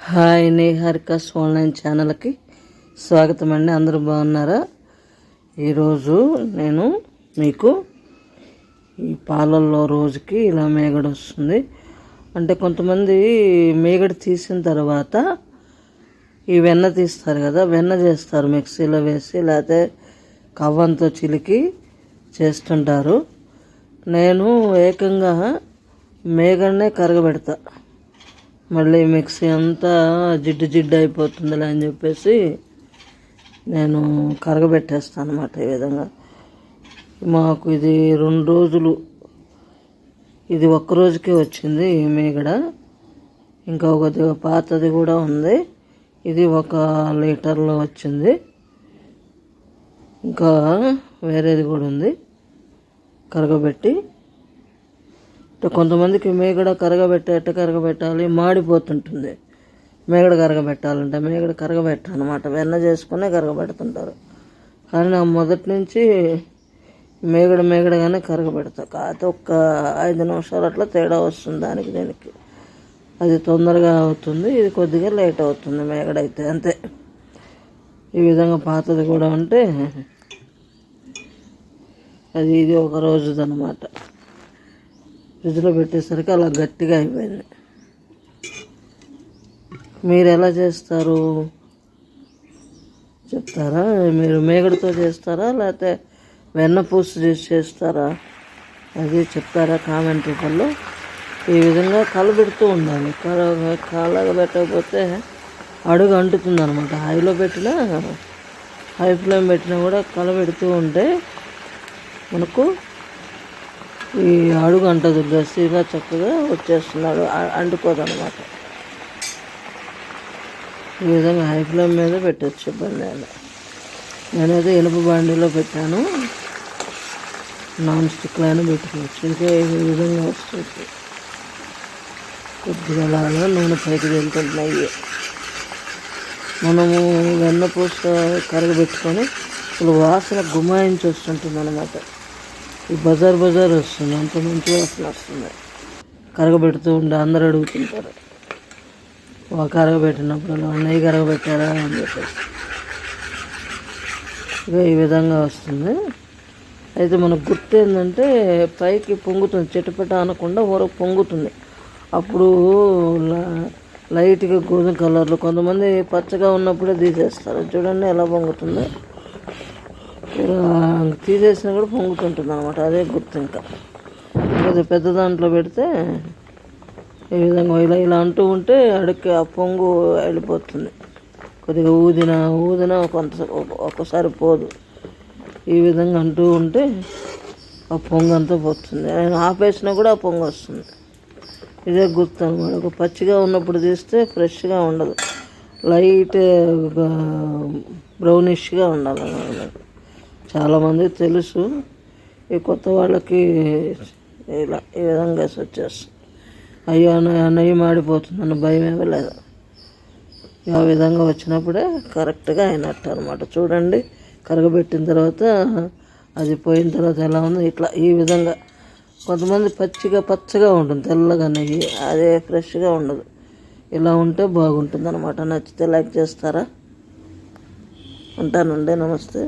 Hi నేహారికాస్ online ఛానల్కి స్వాగతం అండి అందరూ బాగున్నారా? ఈరోజు నేను మీకు ఈ పాలల్లో రోజుకి ఇలా మేగడ వస్తుంది. అంటే కొంతమంది మేగడ తీసిన తర్వాత ఈ వెన్న తీస్తారు కదా వెన్న చేస్తారు మిక్సీలో వేసి లేకపోతే కవ్వంతో చిలికి చేస్తుంటారు. నేను ఏకంగా మేగడనే కరగబెడతా. మళ్ళీ మిక్సీ అంతా జిడ్డు జిడ్డు అయిపోతుందిలే అని చెప్పేసి నేను కరగబెట్టేస్తాను అనమాట ఈ విధంగా. మాకు ఇది రెండు రోజులు ఇది ఒక్క రోజుకే వచ్చింది ఈ ఇంకా ఒకటి పాతది కూడా ఉంది. ఇది ఒక లీటర్లో వచ్చింది. ఇంకా వేరేది కూడా ఉంది. కరగబెట్టి కొంతమందికి మేగడ కరగబెట్టేట కరగబెట్టాలి మాడిపోతుంటుంది. మేగడ కరగబెట్టాలంటే మేగడ కరగబెట్ట అనమాట వెన్న చేసుకునే కరగబెడుతుంటారు. కానీ నా మొదటి నుంచి మేగడ మేగడగానే కరగబెడతా. కాకపోతే ఒక్క ఐదు నిమిషాలు అట్లా తేడా వస్తుంది దానికి దీనికి. అది తొందరగా అవుతుంది ఇది కొద్దిగా లేట్ అవుతుంది మేగడ అయితే అంతే. ఈ విధంగా పాతది కూడా ఉంటే అది ఇది ఒక రోజుది అనమాట ఫ్రిడ్జ్లో పెట్టేసరికి అలా గట్టిగా అయిపోయింది. మీరు ఎలా చేస్తారు? చెప్తారా? మీరు మేగడితో చేస్తారా? లేకపోతే వెన్న పూస చేసి చేస్తారా? అది చెప్తారా కామెంట్ రూపంలో? ఈ విధంగా కలబెడుతూ ఉండాలి. కల కలగబెట్టకపోతే అడుగు అంటుతుంది అనమాట హైలో పెట్టినా హై ఫ్లేమ్ పెట్టినా కూడా కలబెడుతూ ఉంటే మనకు ఈ అడుగు అంటదు గసిగా చక్కగా వచ్చేస్తున్నాడు. అంటుకోదు అనమాట ఈ విధంగా హై ఫ్లేమ్ మీద పెట్టచ్చు ఇబ్బంది లేదు. నేనైతే ఇనుప బాండీలో పెట్టాను. నాన్ స్టిక్ లైన్ పెట్టుకోవచ్చు. ఇంకా ఈ విధంగా వస్తుంది. కొద్దిగా అలాగా నూనె పైకి వెళ్తున్నాయి. మనము వెన్నపూస కరగబెట్టుకొని ఇప్పుడు వాసన గుమాయించి వస్తుంటుంది అనమాట ఈ బజార్ బజార్ వస్తుంది అంత మంచి అసలు వస్తుంది. కరగబెడుతూ ఉండే అందరు అడుగుతుంటారు. కరగబెట్టినప్పుడు అలా నెయ్యి కరగబెట్టారా? అని చెప్పేసి. ఇక ఈ విధంగా వస్తుంది. అయితే మనకు గుర్తు ఏంటంటే పైకి పొంగుతుంది చిటపట అనకుండా ఊరకు పొంగుతుంది. అప్పుడు లైట్గా గోధుమ కలర్లో కొంతమంది పచ్చగా ఉన్నప్పుడే తీసేస్తారు. చూడండి ఎలా పొంగుతుందో. తీసేసినా కూడా పొంగుతుంటుంది అనమాట అదే గుర్తు ఇంకా. కొద్దిగా పెద్ద దాంట్లో పెడితే ఈ విధంగా ఇలా ఇలా అంటూ ఉంటే అడిగి ఆ పొంగు వెళ్ళిపోతుంది. కొద్దిగా ఊదిన ఊదిన కొంత ఒక్కసారి పోదు. ఈ విధంగా అంటూ ఉంటే ఆ పొంగు అంతా పోతుంది. ఆయన ఆపేసినా కూడా ఆ పొంగు వస్తుంది. ఇదే గుర్తు అనమాట ఒక పచ్చిగా ఉన్నప్పుడు తీస్తే ఫ్రెష్గా ఉండదు. లైట్ బ్రౌనిష్గా ఉండాలి చాలామంది చాలామందికి తెలుసు. ఈ కొత్త వాళ్ళకి ఇలా ఈ విధంగా వేసి వచ్చేస్తుంది అయ్యో అన్నయ్య నెయ్యి మాడిపోతుంది అన్న భయం లేదు. ఆ విధంగా వచ్చినప్పుడే కరెక్ట్గా అయినట్టు అనమాట చూడండి కరగబెట్టిన తర్వాత అది పోయిన తర్వాత ఎలా ఉందో ఇట్లా ఈ విధంగా. కొంతమంది పచ్చిగా పచ్చగా ఉంటుంది తెల్లగా నెయ్యి అదే ఫ్రెష్గా ఉండదు. ఇలా ఉంటే బాగుంటుంది అనమాట నచ్చితే లైక్ చేస్తారా? ఉంటానండి నమస్తే.